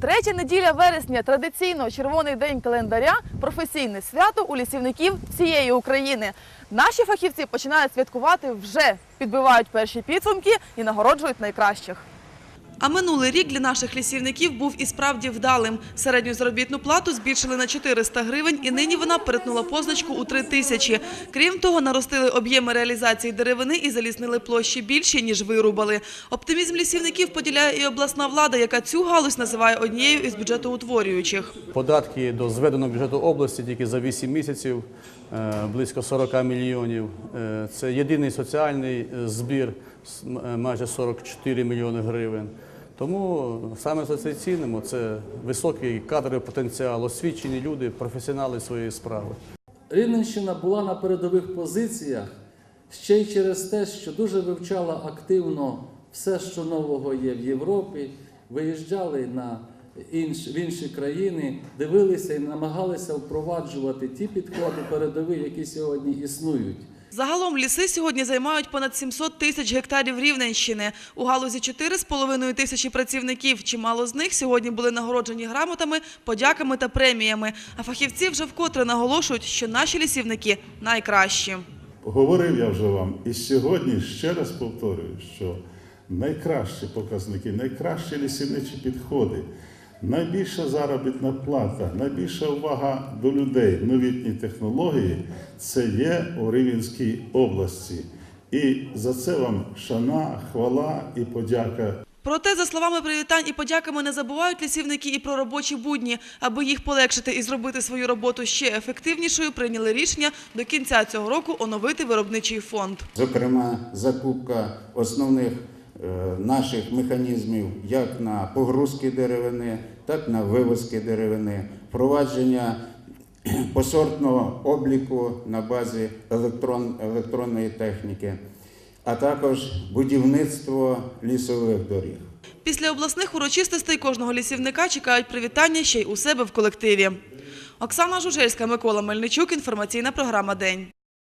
Третя неділя вересня традиційно червоний день календаря професійне свято у лісівників всієї України. Наші фахівці починають святкувати вже підбивають перші підсумки і нагороджують найкращих. А минулий рік для наших лісівників був і справді вдалим. Середню заробітну плату збільшили на 400 гривень, і нині вона перетнула позначку у 3 тисячі. Крім того, наростили об'єми реалізації деревини і заліснили площі більші, ніж вирубали. Оптимізм лісівників поділяє і обласна влада, яка цю галузь називає однією із бюджетоутворюючих. Податки до зведеного бюджету області тільки за 8 місяців е, близько 40 мільйонів. Е, Це єдиний соціальний е, збір майже 44 мільйони гривень. Тому саме за це цінимо це високий кадровий потенціал, освічені люди, професіонали своєї справи. Рівненщина була на передових позиціях ще й через те, що дуже вивчала активно все, що нового є в Європі, виїжджали на інш, в інші країни, дивилися і намагалися впроваджувати ті підходи передові, які сьогодні існують. Загалом ліси сьогодні займають понад 700 тисяч гектарів Рівненщини. У галузі 4,5 тисячі працівників. Чимало з них сьогодні були нагороджені грамотами, подяками та преміями. А фахівці вже вкотре наголошують, що наші лісівники найкращі. Говорив я вже вам, і сьогодні ще раз повторюю, що найкращі показники, найкращі лісівничі підходи, найбільша заробітна плата, найбільша увага до людей, новітні технології це є у Рівненській області. І за це вам шана, хвала і подяка. Проте, за словами привітань і подяками, не забувають лісівники і про робочі будні. Аби їх полегшити і зробити свою роботу ще ефективнішою, прийняли рішення до кінця цього року оновити виробничий фонд. Зокрема, закупка основних наших механізмів як на погрузки деревини, так і на вивозки деревини, впровадження посортного обліку на базі електрон, електронної техніки, а також будівництво лісових доріг. Після обласних урочистостей кожного лісівника чекають привітання ще й у себе в колективі. Оксана Жужельська, Микола Мельничук. Інформаційна програма День.